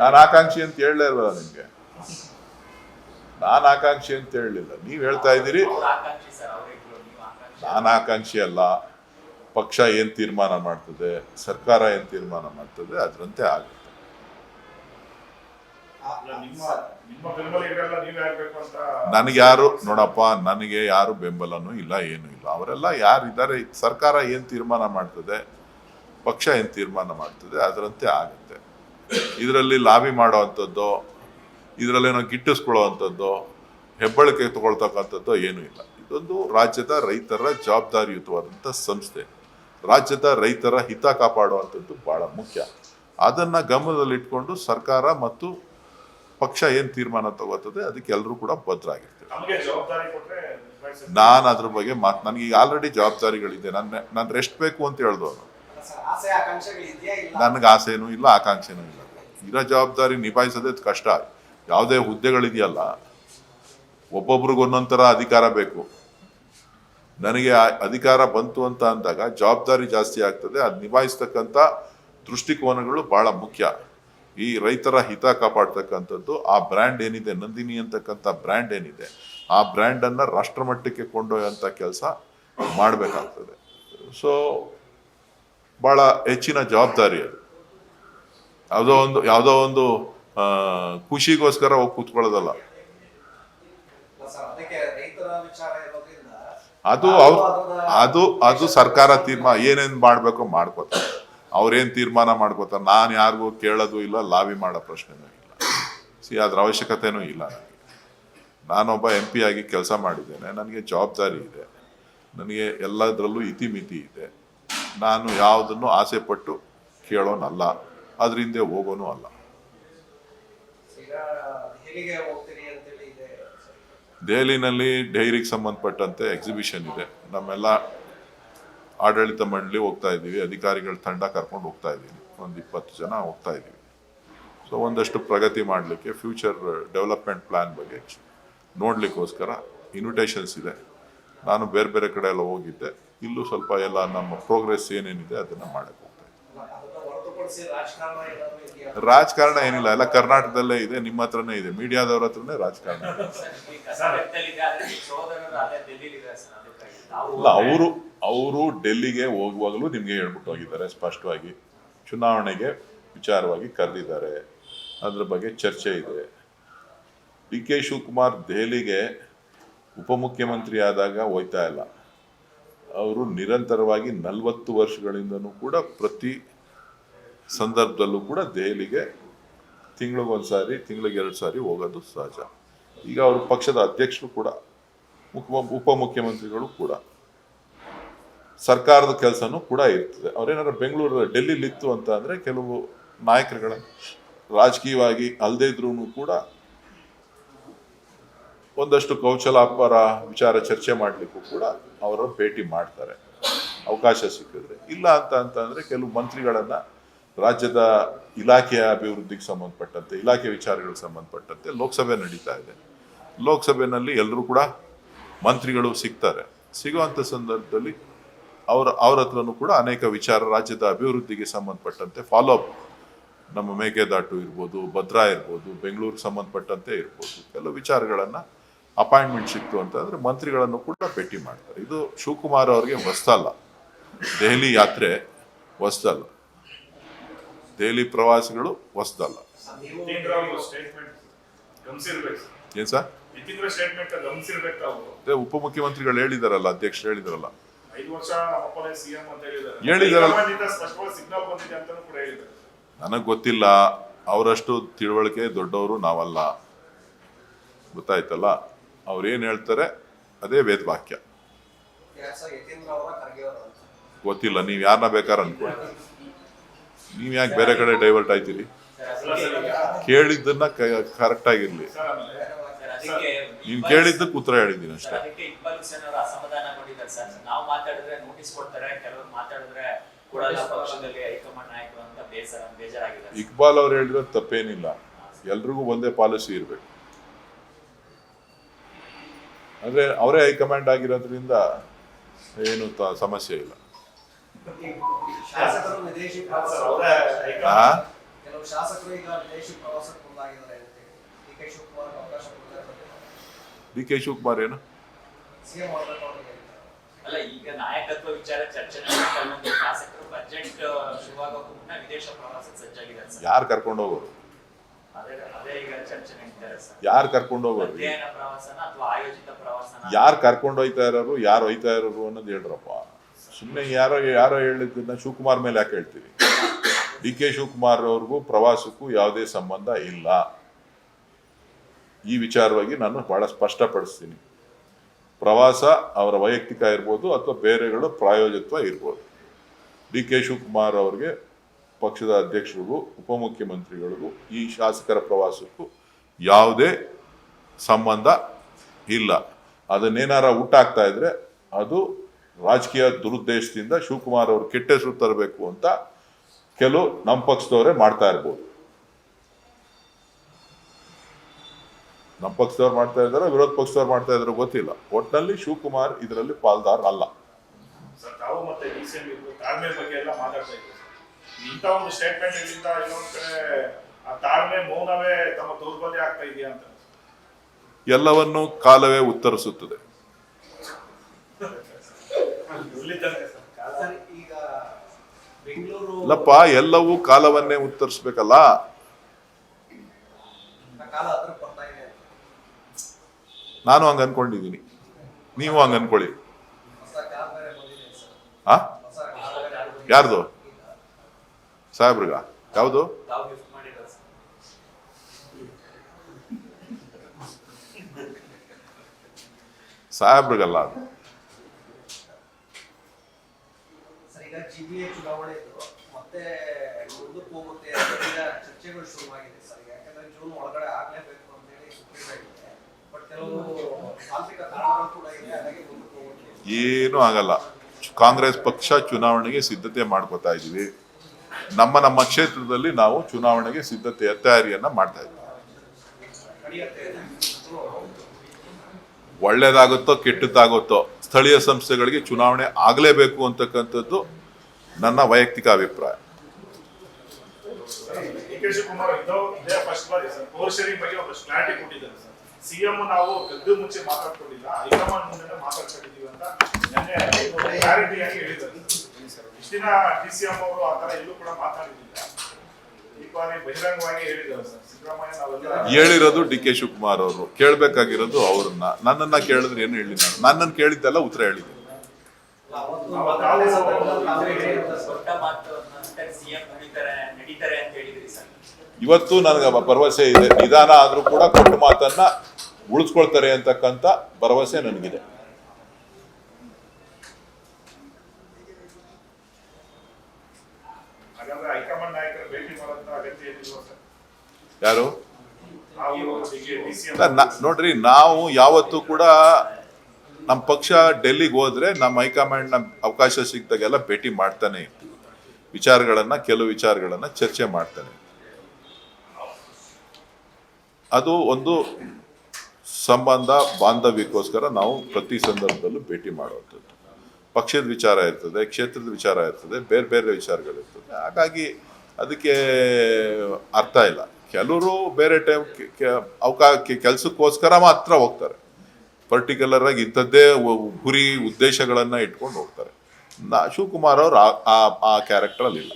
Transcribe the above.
ನಾನು ಆಕಾಂಕ್ಷಿ ಅಂತ ಹೇಳಲೇ ಇಲ್ವಲ್ಲ ನಿಮಗೆ? ನಾನು ಆಕಾಂಕ್ಷಿ ಅಂತ ಹೇಳಲಿಲ್ಲ. ನೀವು ಹೇಳ್ತಾ ಇದ್ದೀರಿ. ನಾನು ಆಕಾಂಕ್ಷಿ ಅಲ್ಲ. ಪಕ್ಷ ಏನು ತೀರ್ಮಾನ ಮಾಡ್ತದೆ, ಸರ್ಕಾರ ಏನು ತೀರ್ಮಾನ ಮಾಡ್ತದೆ, ಅದರಂತೆ ಆಗುತ್ತೆ. ನನಗೆ ಯಾರು, ನೋಡಪ್ಪ, ನನಗೆ ಯಾರು ಬೆಂಬಲನೂ ಇಲ್ಲ, ಏನೂ ಇಲ್ಲ. ಅವರೆಲ್ಲ ಯಾರು ಇದ್ದಾರೆ ಸರ್ಕಾರ ಏನು ತೀರ್ಮಾನ ಮಾಡ್ತದೆ, ಪಕ್ಷ ಏನು ತೀರ್ಮಾನ ಮಾಡ್ತದೆ, ಅದರಂತೆ ಆಗುತ್ತೆ. ಇದರಲ್ಲಿ ಲಾಬಿ ಮಾಡೋ ಅಂಥದ್ದು ಇದರಲ್ಲೇನೋ ಗಿಟ್ಟಿಸ್ಕೊಳ್ಳೋ ಅಂಥದ್ದು ಹೆಬ್ಬಳಿಕೆ ತಗೊಳ್ತಕ್ಕಂಥದ್ದು ಏನೂ ಇಲ್ಲ. ಇದೊಂದು ರಾಜ್ಯದ ರೈತರ ಜವಾಬ್ದಾರಿಯುತವಾದಂಥ ಸಂಸ್ಥೆ. ರಾಜ್ಯದ ರೈತರ ಹಿತ ಕಾಪಾಡುವಂಥದ್ದು ಬಹಳ ಮುಖ್ಯ. ಅದನ್ನು ಗಮನದಲ್ಲಿಟ್ಕೊಂಡು ಸರ್ಕಾರ ಮತ್ತು ಪಕ್ಷ ಏನು ತೀರ್ಮಾನ ತಗೋತದೆ ಅದಕ್ಕೆ ಎಲ್ಲರೂ ಕೂಡ ಬದ್ಧರಾಗಿರ್ತೀವಿ ನಾನು ಅದ್ರ ಬಗ್ಗೆ ಮಾತು ನನಗೆ ಈಗ ಆಲ್ರೆಡಿ ಜವಾಬ್ದಾರಿಗಳಿದೆ. ನನ್ನ ನಾನು ರೆಸ್ಟ್ ಬೇಕು ಅಂತ ಹೇಳ್ದವನು. ನನಗೆ ಆಸೆ ಆಕಾಂಕ್ಷೆಗಳು ಇದೆಯಾ ಇಲ್ಲ? ನನಗೆ ಆಸೆನೂ ಇಲ್ಲ ಆಕಾಂಕ್ಷೆನೂ ಇಲ್ಲ. ಇರೋ ಜವಾಬ್ದಾರಿ ನಿಭಾಯಿಸೋದೇ ಕಷ್ಟ. ಯಾವುದೇ ಹುದ್ದೆಗಳಿದೆಯಲ್ಲ, ಒಬ್ಬೊಬ್ರಿಗೆ ಒಂದೊಂದು ಥರ ಅಧಿಕಾರ ಬೇಕು. ನನಗೆ ಅಧಿಕಾರ ಬಂತು ಅಂತ ಅಂದಾಗ ಜವಾಬ್ದಾರಿ ಜಾಸ್ತಿ ಆಗ್ತದೆ. ಅದು ನಿಭಾಯಿಸ್ತಕ್ಕಂಥ ದೃಷ್ಟಿಕೋನಗಳು ಬಹಳ ಮುಖ್ಯ. ಈ ರೈತರ ಹಿತ ಕಾಪಾಡ್ತಕ್ಕಂಥದ್ದು, ಆ ಬ್ರ್ಯಾಂಡ್ ಏನಿದೆ, ನಂದಿನಿ ಅಂತಕ್ಕಂಥ ಬ್ರ್ಯಾಂಡ್ ಏನಿದೆ, ಆ ಬ್ರ್ಯಾಂಡನ್ನು ರಾಷ್ಟ್ರಮಟ್ಟಕ್ಕೆ ಕೊಂಡೊಯ್ಯುವಂಥ ಕೆಲಸ ಮಾಡಬೇಕಾಗ್ತದೆ. ಸೊ ಭಾಳ ಹೆಚ್ಚಿನ ಜವಾಬ್ದಾರಿ ಅದು. ಯಾವುದೋ ಒಂದು ಯಾವುದೋ ಒಂದು ಖುಷಿಗೋಸ್ಕರ ಹೋಗಿ ಕೂತ್ಕೊಳ್ಳೋದಲ್ಲ. ಅದು ಅವ್ರು ಅದು ಅದು ಸರ್ಕಾರ ತೀರ್ಮಾನ ಏನೇನು ಮಾಡಬೇಕೋ ಮಾಡ್ಕೋತಾರೆ. ಅವ್ರೇನು ತೀರ್ಮಾನ ಮಾಡ್ಕೋತಾರೆ, ನಾನು ಯಾರಿಗೂ ಕೇಳೋದು ಇಲ್ಲ, ಲಾಬಿ ಮಾಡೋ ಪ್ರಶ್ನೆನೂ ಇಲ್ಲ. ಸಿ, ಅದ್ರ ಅವಶ್ಯಕತೆನೂ ಇಲ್ಲ ನನಗೆ. ನಾನೊಬ್ಬ ಎಂ ಪಿ ಆಗಿ ಕೆಲಸ ಮಾಡಿದ್ದೇನೆ, ನನಗೆ ಜವಾಬ್ದಾರಿ ಇದೆ. ನನಗೆ ಎಲ್ಲದರಲ್ಲೂ ಇತಿಮಿತಿ ಇದೆ. ನಾನು ಯಾವುದನ್ನು ಆಸೆ ಪಟ್ಟು ಕೇಳೋನಲ್ಲ. ಅದ್ರ ಹಿಂದೆ ಹೋಗೋನು ಅಲ್ಲ. ದೆಹಲಿನಲ್ಲಿ ಡೈರಿಗೆ ಸಂಬಂಧಪಟ್ಟಂತೆ ಎಕ್ಸಿಬಿಷನ್ ಇದೆ. ನಮ್ಮೆಲ್ಲ ಆಡಳಿತ ಮಂಡಳಿ ಹೋಗ್ತಾ ಇದ್ದೀವಿ, ಅಧಿಕಾರಿಗಳ ತಂಡ ಕರ್ಕೊಂಡು ಹೋಗ್ತಾ ಇದ್ದೀವಿ ಒಂದು ಇಪ್ಪತ್ತು ಜನ ಹೋಗ್ತಾ ಇದ್ದೀವಿ. ಸೊ ಒಂದಷ್ಟು ಪ್ರಗತಿ ಮಾಡಲಿಕ್ಕೆ ಫ್ಯೂಚರ್ ಡೆವಲಪ್ಮೆಂಟ್ ಪ್ಲ್ಯಾನ್ ಬಗ್ಗೆ ನೋಡಲಿಕ್ಕೋಸ್ಕರ ಇನ್ವಿಟೇಷನ್ಸ್ ಇದೆ. ನಾನು ಬೇರೆ ಬೇರೆ ಕಡೆ ಎಲ್ಲ ಹೋಗಿದ್ದೆ. ಇಲ್ಲೂ ಸ್ವಲ್ಪ ಎಲ್ಲ ನಮ್ಮ ಪ್ರೋಗ್ರೆಸ್ ಏನೇನಿದೆ ಅದನ್ನು ಮಾಡಕ್ಕೆ ಹೋಗ್ತಾ ಇದ್ದೀನಿ ಅಲ್ಲ, ಅದನ್ನ ಹೊರತುಪಡಿಸಿ ರಾಜಕಾರಣ ಏನಿಲ್ಲ ಎಲ್ಲ ಕರ್ನಾಟಕದಲ್ಲೇ ಇದೆ ನಿಮ್ಮ ಹತ್ರನೇ ಇದೆ ಮೀಡಿಯಾದವ್ರ ಹತ್ರನೇ ರಾಜಕಾರಣ. ಇಲ್ಲ ಅವರು ಅವರು ಡೆಲ್ಲಿಗೆ ಹೋಗುವಾಗಲೂ ನಿಮಗೆ ಹೇಳ್ಬಿಟ್ಟು ಹೋಗಿದ್ದಾರೆ ಸ್ಪಷ್ಟವಾಗಿ. ಚುನಾವಣೆಗೆ ವಿಚಾರವಾಗಿ ಕರೆದಿದ್ದಾರೆ ಅದ್ರ ಬಗ್ಗೆ ಚರ್ಚೆ ಇದೆ. ಡಿ ಕೆ ಶಿವಕುಮಾರ್ ದೆಹಲಿಗೆ ಉಪಮುಖ್ಯಮಂತ್ರಿ ಆದಾಗ ಹೋಯ್ತಾ ಇಲ್ಲ. ಅವರು ನಿರಂತರವಾಗಿ ನಲವತ್ತು ವರ್ಷಗಳಿಂದನೂ ಕೂಡ ಪ್ರತಿ ಸಂದರ್ಭದಲ್ಲೂ ಕೂಡ ದೆಹಲಿಗೆ ತಿಂಗಳಿಗೊಂದು ಸಾರಿ, ತಿಂಗಳಿಗೆ ಎರಡು ಸಾರಿ ಹೋಗೋದು ಸಹಜ. ಈಗ ಅವರು ಪಕ್ಷದ ಅಧ್ಯಕ್ಷರು ಕೂಡ, ಮುಖ್ಯ ಉಪಮುಖ್ಯಮಂತ್ರಿಗಳು ಕೂಡ ಸರ್ಕಾರದ ಕೆಲಸನೂ ಕೂಡ ಇರ್ತದೆ. ಅವ್ರೇನಾದ್ರು ಬೆಂಗಳೂರು ಡೆಲ್ಲಿಲಿ ಇತ್ತು ಅಂತ ಅಂದರೆ ಕೆಲವು ನಾಯಕರುಗಳ ರಾಜಕೀಯವಾಗಿ ಅಲ್ಲದೇ ಇದ್ರೂ ಕೂಡ ಒಂದಷ್ಟು ಕೌಶಲಾಪರ ವಿಚಾರ ಚರ್ಚೆ ಮಾಡಲಿಕ್ಕೂ ಕೂಡ ಅವರ ಭೇಟಿ ಮಾಡ್ತಾರೆ. ಅವಕಾಶ ಸಿಕ್ಕಿದ್ರೆ. ಇಲ್ಲ ಅಂತ ಅಂತಂದರೆ ಕೆಲವು ಮಂತ್ರಿಗಳನ್ನ ರಾಜ್ಯದ ಇಲಾಖೆಯ ಅಭಿವೃದ್ಧಿಗೆ ಸಂಬಂಧಪಟ್ಟಂತೆ, ಇಲಾಖೆ ವಿಚಾರಗಳಿಗೆ ಸಂಬಂಧಪಟ್ಟಂತೆ ಲೋಕಸಭೆ ನಡೀತಾ ಇದೆ. ಲೋಕಸಭೆಯಲ್ಲಿ ಎಲ್ಲರೂ ಕೂಡ ಮಂತ್ರಿಗಳು ಸಿಗ್ತಾರೆ. ಸಿಗುವಂಥ ಸಂದರ್ಭದಲ್ಲಿ ಅವರ, ಅವ್ರ ಹತ್ರನೂ ಕೂಡ ಅನೇಕ ವಿಚಾರ ರಾಜ್ಯದ ಅಭಿವೃದ್ಧಿಗೆ ಸಂಬಂಧಪಟ್ಟಂತೆ ಫಾಲೋ ಅಪ್ ನಮ್ಮ ಮೇಕೆದಾಟು ಇರ್ಬೋದು, ಭದ್ರಾ ಇರ್ಬೋದು, ಬೆಂಗಳೂರಿಗೆ ಸಂಬಂಧಪಟ್ಟಂತೆ ಇರ್ಬೋದು ಕೆಲವು ವಿಚಾರಗಳನ್ನು ಅಪಾಯಿಂಟ್ಮೆಂಟ್ ಸಿಕ್ತು ಅಂತಂದರೆ ಮಂತ್ರಿಗಳನ್ನು ಕೂಡ ಭೇಟಿ ಮಾಡ್ತಾರೆ. ಇದು ಶಿವಕುಮಾರ್ ಅವರಿಗೆ ಹೊಸ್ತಲ್ಲ ದೆಹಲಿ ಯಾತ್ರೆ ಹೊಸ್ದಲ್ಲ. ದೆಹಲಿ ಪ್ರವಾಸಿಗಳು ಹೊಸದಲ್ಲ. ಏನ್ ಸರ್? ಅದೇ ಉಪಮುಖ್ಯಮಂತ್ರಿಗಳು ಹೇಳಿದಾರಲ್ಲ ಅಧ್ಯಕ್ಷರು ಹೇಳಿದಾರಲ್ಲ. ಐದು ವರ್ಷ ಅಪ್ಪನೇ ಸಿಎಂ ಅಂತ ಹೇಳಿದ್ದಾರೆ. ಹೇಳಿದಾರಲ್ಲ. ಹೈಕಮಾಂಡ್ನಿಂದ ಸ್ಪಷ್ಟವಾಗಿ ಸಿಗ್ನಲ್ ಬಂದಿದೆ ಅಂತಾನೂ ಕೂಡ ಹೇಳಿದ್ದಾರೆ. ನನಗೆ ಗೊತ್ತಿಲ್ಲ ಅವರಷ್ಟು ತಿಳುವಳಿಕೆ ದೊಡ್ಡವರು ನಾವಲ್ಲ. ಗೊತ್ತಾಯ್ತಲ್ಲ? ಅವ್ರು ಏನು ಹೇಳ್ತಾರೆ? ಅದೇ ವೇದವಾಕ್ಯ. ಗೊತ್ತಿಲ್ಲ ನೀವು ಯಾರನ್ನ ಬೇಕಾದ್ರೆ ಅನ್ಕೊಳ್ಳಿ. ನೀವು ಯಾಕೆ ಬೇರೆ ಕಡೆ ಡೈವರ್ಟ್ ಆಯ್ತೀರಿ? ಕೇಳಿದ್ದನ್ನ ಕರೆಕ್ಟ್ ಆಗಿರ್ಲಿ. ನೀವು ಕೇಳಿದ್ದಕ್ಕೆ ಉತ್ತರ ಹೇಳಿದ್ದೀನಿ ಅಷ್ಟೇ. ಅದಕ್ಕೆ ಇಕ್ಬಾಲ್ ಅವರು ಅಸಮಾಧಾನಗೊಂಡಿದ್ದಾರೆ ಸರ್. ನಾವು ಮಾತಾಡಿದ್ರೆ ನೋಟಿಸ್ ಕೊಡ್ತಾರೆ ಕೆಲವರು ಮಾತಾಡಿದ್ರೆ ಕೊಡಲ್ಲ. ಪಕ್ಷದಲ್ಲಿ ಹೈಕಮಾಂಡ್ ಅಂತ ಬೇಸರ ಬೇಜಾರಾಗಿದ್ದಾರೆ ಇಕ್ಬಾಲ್ ಅವ್ರು ಹೇಳಿರೋದು ತಪ್ಪೇನಿಲ್ಲ. ಎಲ್ರಿಗೂ ಒಂದೇ ಪಾಲಿಸಿ ಇರಬೇಕು. ಅಂದ್ರೆ ಅವರೇ ಹೈಕಮಾಂಡ್ ಆಗಿರೋದ್ರಿಂದ ಏನು ಸಮಸ್ಯೆ ಇಲ್ಲ. ಶಾಸಕರು ವಿದೇಶಿ ಸರ್ ಪ್ರವಾಸ ಕೆಲವು ಶಾಸಕರು ಈಗ ವಿದೇಶಿ ಪ್ರವಾಸಕ್ಕೆ ಮುಂದಾಗಿದ್ದಾರೆ ಅಂತ ಹೇಳಿ ಡಿ ಕೆ ಶಿವಕುಮಾರ್ ಅವಕಾಶ ಕೊಡ್ತಾರೆ ಡಿ ಕೆ ಶಿವಕುಮಾರ್ ಏನು? ಸಿಎಂ ಮಾಡಬೇಕು ಅವರಿಗೆ ಅಲ್ಲ ಈಗ ನಾಯಕತ್ವ ವಿಚಾರ ಚರ್ಚೆ ನಡೀತಾ ಶಾಸಕರು ಬಜೆಟ್ ಶುರುವಾಗೋಕ್ಕೂ ಮುನ್ನ ವಿದೇಶ ಪ್ರವಾಸಕ್ಕೆ ಸಜ್ಜಾಗಿದ್ದಾರೆ ಸರ್. ಯಾರು ಕರ್ಕೊಂಡು ಹೋಗೋರು? ಅದೇ ಅದೇ ಈಗ ಚರ್ಚೆ ನಡೀತಾರೆ ಸರ್. ಯಾರು ಕರ್ಕೊಂಡು ಹೋಗೋರು? ಅಧ್ಯಯನ ಪ್ರವಾಸನ ಅಥವಾ ಆಯೋಜಿತ ಪ್ರವಾಸನ? ಯಾರು ಕರ್ಕೊಂಡು ಹೋಯ್ತಾ ಇರೋರು ಯಾರು ಹೋಯ್ತಾ ಇರೋರು ಅನ್ನೋದು ಹೇಳ್ರಪ್ಪ. ಸುಮ್ಮನೆ ಯಾರೋ ಯಾರೋ ಹೇಳಿದ್ದನ್ನ ಶಿವಕುಮಾರ್ ಮೇಲೆ ಯಾಕೆ ಹೇಳ್ತೀವಿ ಡಿ ಕೆ ಶಿವಕುಮಾರ್ ಅವ್ರಿಗೂ ಪ್ರವಾಸಕ್ಕೂ ಯಾವುದೇ ಸಂಬಂಧ ಇಲ್ಲ. ಈ ವಿಚಾರವಾಗಿ ನಾನು ಬಹಳ ಸ್ಪಷ್ಟಪಡಿಸ್ತೀನಿ. ಪ್ರವಾಸ ಅವರ ವೈಯಕ್ತಿಕ ಇರ್ಬೋದು ಅಥವಾ ಬೇರೆಗಳು ಪ್ರಾಯೋಜಕತ್ವ ಇರ್ಬೋದು. ಡಿ ಕೆ ಶಿವಕುಮಾರ್ ಅವರಿಗೆ ಪಕ್ಷದ ಅಧ್ಯಕ್ಷರಿಗೂ, ಉಪಮುಖ್ಯಮಂತ್ರಿಗಳಿಗೂ, ಈ ಶಾಸಕರ ಪ್ರವಾಸಕ್ಕೂ ಯಾವುದೇ ಸಂಬಂಧ ಇಲ್ಲ. ಅದನ್ನೇನಾರ ಊಟಾಗ್ತಾ ಇದ್ರೆ ಅದು ರಾಜಕೀಯ ದುರುದ್ದೇಶದಿಂದ ಶಿವಕುಮಾರ್ ಅವರು ಕೆಟ್ಟ ಹೆಸರು ತರಬೇಕು ಅಂತ ಕೆಲವು ನಮ್ಮ ಪಕ್ಷದವರೇ ಮಾಡ್ತಾ ಇರ್ಬೋದು. ನಮ್ಮ ಪಕ್ಷದವ್ರು ಮಾಡ್ತಾ ಇದ್ದಾರೆ ವಿರೋಧ ಪಕ್ಷದವ್ರು ಮಾಡ್ತಾ ಇದ್ರು ಗೊತ್ತಿಲ್ಲ. ಒಟ್ಟಿನಲ್ಲಿ ಶಿವಕುಮಾರ್ ಇದರಲ್ಲಿ ಪಾಲ್ದಾರ್ ಅಲ್ಲ. ಎಲ್ಲವನ್ನೂ ಕಾಲವೇ ಉತ್ತರಿಸುತ್ತದೆ ಎಲ್ಲಿ ತನಕ ಸರ್ ಕಾಲ ಸರ್ ಈಗ ಬೆಂಗಳೂರು ಇಲ್ಲಪ್ಪ, ಎಲ್ಲವೂ ಕಾಲವನ್ನೇ ಉತ್ತರಿಸ್ಬೇಕಲ್ಲ? ನಾನು ಹಂಗ ಅನ್ಕೊಂಡಿದ್ದೀನಿ. ನೀವು ಹಂಗ ಅನ್ಕೊಳ್ಳಿ. ಆ? ಯಾರ್ದು? ಸಾಹೇಬ್ರಿಗ. ಯಾವುದು? ಸಾಹೇಬ್ರಿಗಲ್ಲ ಅದು ಸರ್ ಈಗ ಜಿ ಬಿ ಎ ಚುನಾವಣೆ ಇದ್ದು ಮತ್ತೆ ಮುಂದಕ್ಕೆ ಹೋಗುತ್ತೆ ಅಂತ ಈಗ ಚರ್ಚೆಗಳು ಶುರುವಾಗಿದೆ ಸರ್ ಯಾಕಂದ್ರೆ ಜೂನ್ ಒಳಗಡೆ ಆಗ್ಲೇಬೇಕು ಅಂತ ಹೇಳಿ ಸುಪ್ರೀಂ ಇದೆ ಬಟ್ ಕೆಲವು ತಾಂತ್ರಿಕ ಕಾರಣಗಳು ಕೂಡ ಇದೆ ಹಾಗಾಗಿ ಮುಂದಕ್ಕೆ ಹೋಗುತ್ತೆ ಏನೂ ಆಗಲ್ಲ. ಕಾಂಗ್ರೆಸ್ ಪಕ್ಷ ಚುನಾವಣೆಗೆ ಸಿದ್ಧತೆ ಮಾಡ್ಕೋತಾ ಇದೀವಿ ನಮ್ಮ ನಮ್ಮ ಕ್ಷೇತ್ರದಲ್ಲಿ ನಾವು ಚುನಾವಣೆಗೆ ಸಿದ್ಧತೆಯ ತಯಾರಿಯನ್ನ ಮಾಡ್ತಾ ಇದ್ದೀವಿ. ಒಳ್ಳೇದಾಗುತ್ತೋ, ಕೆಟ್ಟದ್ದಾಗುತ್ತೋ, ಸ್ಥಳೀಯ ಸಂಸ್ಥೆಗಳಿಗೆ ಚುನಾವಣೆ ಆಗಲೇಬೇಕು ಅಂತಕ್ಕಂಥದ್ದು ನನ್ನ ವೈಯಕ್ತಿಕ ಅಭಿಪ್ರಾಯ. ಡಿ ಕೆ ಶಿವಕುಮಾರ್ ಇದ್ದೋ ಇದೇ ಫಸ್ಟ್ ಬಾರಿ ಸರ್. ಬಗ್ಗೆ ಒಂದು ಕೊಟ್ಟಿದ್ದಾರೆ ಸಿಎಂ ನಾವು ಗದ್ದು ಮುಂಚೆ ಮಾತಾಡ್ಕೊಂಡಿಲ್ಲ. ಹೈಕಮಾಂಡ್ ಮುಂದೆ ಮಾತಾಡ್ಕೊಂಡಿದ್ದೀವಿ ಅಂತ ನಿನ್ನೆ ಕ್ಲಾರಿಟಿಯಾಗಿ ಹೇಳಿದ್ದಾರೆ ಇಷ್ಟ ದಿನ ಡಿ ಸಿ ಎಂ ಅವರು ಆ ತರ ಎಲ್ಲೂ ಕೂಡ ಮಾತಾಡಿದ್ದಿಲ್ಲ ಈ ಬಾರಿ ಬಹಿರಂಗವಾಗಿ ಹೇಳಿದ್ದಾರೆ ಸರ್ ಸಿದ್ದರಾಮಯ್ಯ ನಾವೆಲ್ಲ ಹೇಳಿರೋದು ಡಿ ಕೆ ಶಿವಕುಮಾರ್ ಅವರು. ಕೇಳಬೇಕಾಗಿರೋದು ಅವ್ರನ್ನ. ನನ್ನನ್ನ ಕೇಳಿದ್ರೆ ಏನು ಹೇಳಿ ನಾನು? ನನ್ನನ್ನು ಕೇಳಿದ್ದೆಲ್ಲ ಉತ್ತರ ಹೇಳಿದ್ದೀನಿ ಇವತ್ತು ನನಗೆ ಭರವಸೆ ಇದೆ. ನಿಧಾನ ಆದರೂ ಕೂಡ ಕೊಟ್ಟ ಮಾತನ್ನ ಉಳಿಸ್ಕೊಳ್ತಾರೆ ಅಂತಕ್ಕಂಥ ಭರವಸೆ ನನಗಿದೆ. ಯಾರು? ನೋಡ್ರಿ ನಾವು ಯಾವತ್ತೂ ಕೂಡ ನಮ್ಮ ಪಕ್ಷ ಡೆಲ್ಲಿಗೆ ಹೋದ್ರೆ ನಮ್ಮ ಹೈಕಮಾಂಡ್ ನಮ್ ಅವಕಾಶ ಸಿಕ್ದಾಗೆಲ್ಲ ಭೇಟಿ ಮಾಡ್ತಾನೆ ಇರ್ತೀವಿ. ವಿಚಾರಗಳನ್ನ, ಕೆಲವು ವಿಚಾರಗಳನ್ನು ಚರ್ಚೆ ಮಾಡ್ತಾನೆ. ಅದು ಒಂದು ಸಂಬಂಧ, ಬಾಂಧವ್ಯಕ್ಕೋಸ್ಕರ ನಾವು ಪ್ರತಿ ಸಂದರ್ಭದಲ್ಲೂ ಭೇಟಿ ಮಾಡುವಂಥದ್ದು. ಪಕ್ಷದ ವಿಚಾರ ಇರ್ತದೆ, ಕ್ಷೇತ್ರದ ವಿಚಾರ ಇರ್ತದೆ, ಬೇರೆ ಬೇರೆ ವಿಚಾರಗಳಿರ್ತದೆ. ಹಾಗಾಗಿ ಅದಕ್ಕೆ ಅರ್ಥ ಇಲ್ಲ. ಕೆಲವರು ಬೇರೆ ಟೈಮ್ ಅವಕಾಶ ಕೆಲಸಕ್ಕೋಸ್ಕರ ಮಾತ್ರ ಹೋಗ್ತಾರೆ. ಪರ್ಟಿಕ್ಯುಲರ್ ಆಗಿ ಇಂಥದ್ದೇ ಗುರಿ, ಉದ್ದೇಶಗಳನ್ನು ಇಟ್ಕೊಂಡು ಹೋಗ್ತಾರೆ. ಶಿವಕುಮಾರ್ ಅವರು ಆ- ಆ- ಆ ಕ್ಯಾರೆಕ್ಟರ್ ಅಲ್ಲಿ ಇಲ್ಲ